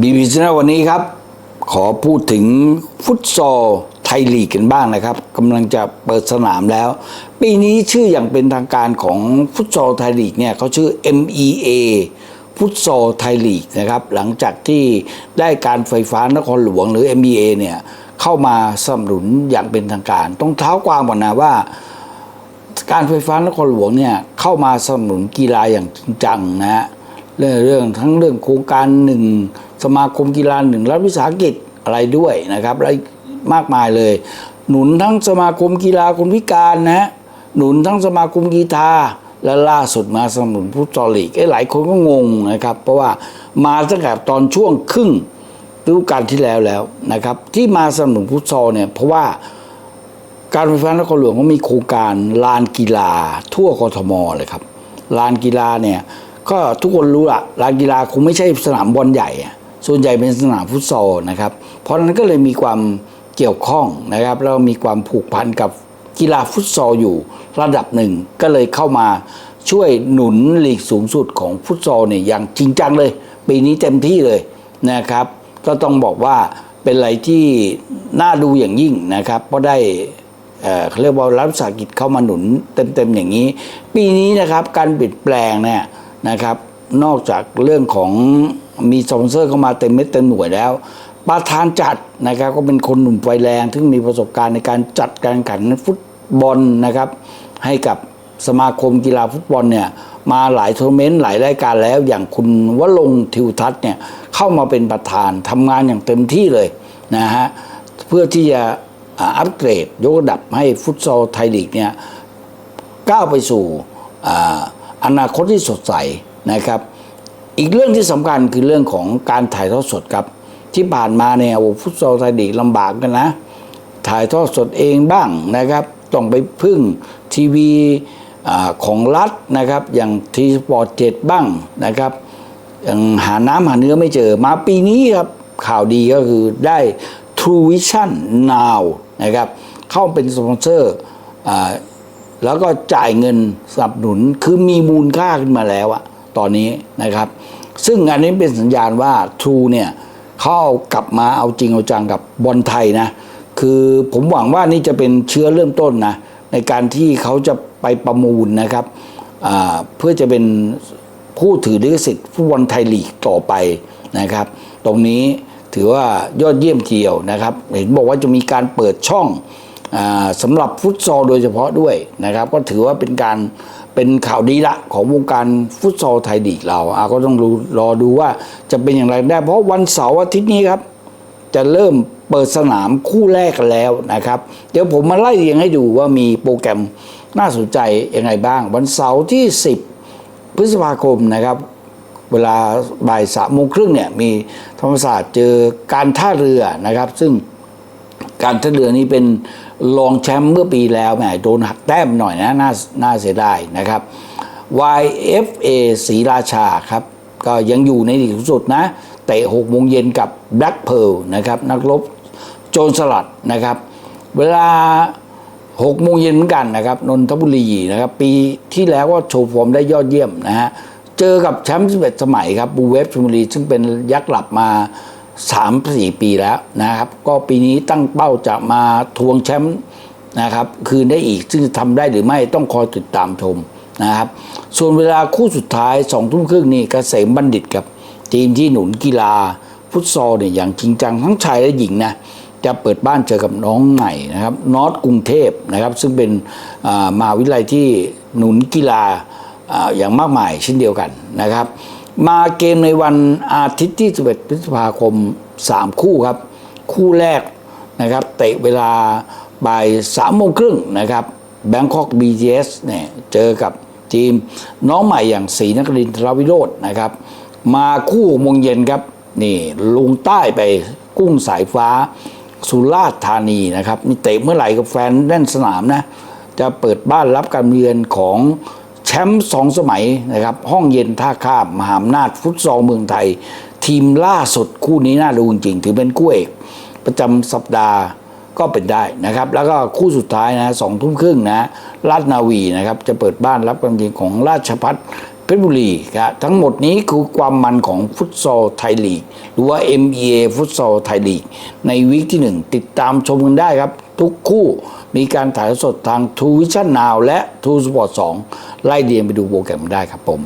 บีบีซีวันนี้ครับ ขอพูดถึงฟุตซอลไทยลีกกันบ้างนะครับกำลังจะเปิดสนามแล้ว ปีนี้ชื่ออย่างเป็นทางการของฟุตซอลไทยลีกเนี่ยเขาชื่อ MEA ฟุตซอลไทยลีกนะครับหลังจากที่ได้การไฟฟ้านครหลวงหรือ MEA เนี่ยเข้ามาสนับสนุนอย่างเป็นทางการ ต้องเท้าความก่อนนะว่าการไฟฟ้านครหลวงเนี่ยเข้ามาสนับสนุนกีฬาอย่างจริงจังนะฮะเรื่องเรื่องทั้งเรื่องโครงการหนึ่ง สมาคมกีฬาหนึ่งรัฐวิสาหกิจอะไรด้วยนะครับและมากมายเลย หนุนทั้งสมาคมกีฬาคนพิการนะหนุนทั้งสมาคมกีฬาและล่าสุดมาสนับสนุนฟุตซอลลีกไอ้หลายคนก็งงนะครับ เพราะว่ามาตั้งแต่ตอนช่วงครึ่งฤดูกาลที่แล้วแล้วนะครับ ที่มาสนับสนุนฟุตซอลเนี่ยเพราะว่าการไฟฟ้านครหลวงเขามีโครงการลานกีฬาทั่วกทมเลยครับลานกีฬาเนี่ยก็ทุกคนรู้ละลานกีฬาคงไม่ใช่สนามบอลใหญ่ ส่วนใหญ่เป็นสนามฟุตซอลนะครับ เพราะนั้นก็เลยมีความเกี่ยวข้องนะครับแล้วมีความผูกพันกับกีฬาฟุตซอลอยู่ระดับหนึ่ง ก็เลยเข้ามาช่วยหนุนลีกสูงสุดของฟุตซอลเนี่ยอย่างจริงจังเลย ปีนี้เต็มที่เลยนะครับ ก็ต้องบอกว่าเป็นอะไรที่น่าดูอย่างยิ่งนะครับเพราะได้เอ่อเขาเรียกว่ารัฐวิสาหกิจเข้ามาหนุนเต็มๆอย่างนี้ ปีนี้นะครับการเปลี่ยนแปลงเนี่ยนะครับ นอกจากเรื่องของมีสปอนเซอร์เข้ามาเต็มเม็ดเต็มหน่วยแล้ว ประธานจัดนะครับก็เป็นคนหนุ่มไฟแรงที่มีประสบการณ์ในการจัดการแข่งขันฟุตบอลนะครับ ให้กับสมาคมกีฬาฟุตบอลเนี่ยมาหลายทัวร์เมนต์หลายรายการแล้ว อย่างคุณวลงทิวทัศน์เนี่ยเข้ามาเป็นประธานทำงานอย่างเต็มที่เลยนะฮะเพื่อที่จะอัปเกรด ยกระดับให้ฟุตซอลไทยลีกเนี่ยก้าวไปสู่อนาคตที่สดใส นะครับ อีกเรื่องที่สำคัญคือเรื่องของการถ่ายทอดสดครับ ที่ผ่านมาเนี่ยโอ้ฟุตซอลไทยลีกลำบากกันนะ ถ่ายทอดสดเองบ้างนะครับ ต้องไปพึ่งทีวีของรัฐนะครับ อย่างทีสปอร์ตเจ็ดบ้างนะครับยังหาน้ำหาเนื้อไม่เจอมาปีนี้ครับ ข่าวดีก็คือได้ True Vision Now นะครับ เข้าเป็นสปอนเซอร์แล้วก็จ่ายเงินสนับสนุนคือมีมูลค่าขึ้นมาแล้วอะ ตอนนี้นะครับ ซึ่งอันนี้เป็นสัญญาณว่า True เนี่ยเขาเอากลับมาเอาจริงเอาจังกับบอลไทยนะ คือผมหวังว่านี่จะเป็นเชื้อเริ่มต้นนะในการที่เขาจะไปประมูลนะครับเพื่อจะเป็นผู้ถือลิขสิทธิ์ฟุตบอลไทยลีกต่อไปนะครับ ตรงนี้ถือว่ายอดเยี่ยมเดียวนะครับ เห็นบอกว่าจะมีการเปิดช่องอสำหรับฟุตซอลโดยเฉพาะด้วยนะครับ ก็ถือว่าเป็นการ เป็นข่าวดีละของวงการฟุตซอลไทยลีกเราอะก็ต้องรู้รอดูว่าจะเป็นอย่างไรได้ เพราะวันเสาร์อาทิตย์นี้ครับ จะเริ่มเปิดสนามคู่แรกกันแล้วนะครับ เดี๋ยวผมมาไล่เรียงให้ดูว่ามีโปรแกรมน่าสนใจยังไงบ้าง วันเสาร์ที่ 10 พฤษภาคมนะครับ เวลาบ่ายสามโมงครึ่งเนี่ยมีธรรมศาสตร์เจอการท่าเรือนะครับ ซึ่ง การท่าเรือนี้เป็นรองแชมป์เมื่อปีแล้วแหมโดนหักแต้มหน่อยนะน่าน่าเสียดายนะครับ YFA ศรีราชาครับ ก็ยังอยู่ในลีกสุดนะ เตะ6โมงเย็นกับ Black Pearl นะครับ นักรบโจรสลัดนะครับ เวลา6โมงเย็นเหมือนกันนะครับ นนทบุรีนะครับ ปีที่แล้วก็โชว์ฟอร์มได้ยอดเยี่ยมนะฮะ เจอกับแชมป์11สมัยครับบูเวฟชลบุรีซึ่งเป็นยักษ์หลับมา 3-4 ปีแล้วนะครับ ก็ปีนี้ตั้งเป้าจะมาทวงแชมป์นะครับ คืนได้อีกซึ่งทำได้หรือไม่ต้องคอยติดตามชมนะครับ ส่วนเวลาคู่สุดท้าย2ทุ่มครึ่งนี่กเกษมบัณฑิตครับทีมที่หนุนกีฬาฟุตซอลเนี่ยอย่างจริงจังทั้งชายและหญิงนะจะเปิดบ้านเจอกับน้องใหม่นะครับนอตกรุงเทพนะครับ ซึ่งเป็นมาวิทยาลัยที่หนุนกีฬาอย่างมากมายเช่นเดียวกันนะครับ มาเกมในวันอาทิตย์ที่ 11 พฤษภาคม 3 คู่ครับ คู่แรกนะครับเตะเวลาบ่าย3โมงครึ่งนะครับแบงคอก BTS เนี่ยเจอกับทีมน้องใหม่อย่างศรีนครินทรวิโรจน์นะครับ มาคู่มงเย็นครับนี่ลงใต้ไปกุ้งสายฟ้าสุราษฎร์ธานีนะครับนี่เตะเมื่อไหร่กับแฟนแน่นสนามนะ จะเปิดบ้านรับการเยือนของ ชมป์สองสมัยนะครับ ห้องเย็นท่าข้ามมหาอำนาจฟุตซอลเมืองไทย ทีมล่าสุดคู่นี้น่าดูจริง ถือเป็นคู่เอกประจำสัปดาห์ก็เป็นได้นะครับ แล้วก็คู่สุดท้ายนะสองทุ่มครึ่งนะราชนาวีนะครับ จะเปิดบ้านรับกำเยือนของราชพัฒ พชรบุรีครับทั้งหมดนี้คือความมันของฟุตซอลไทยลีก หรือว่า MEA ฟุตซอลไทยลีก ในวีคที่ 1 ติดตามชมกันได้ครับ ทุกคู่มีการถ่ายทอดสดทางทูวิชั่นนาวและทูสปอร์ต2ไล่เดียนไปดูโปรแกรมได้ครับผม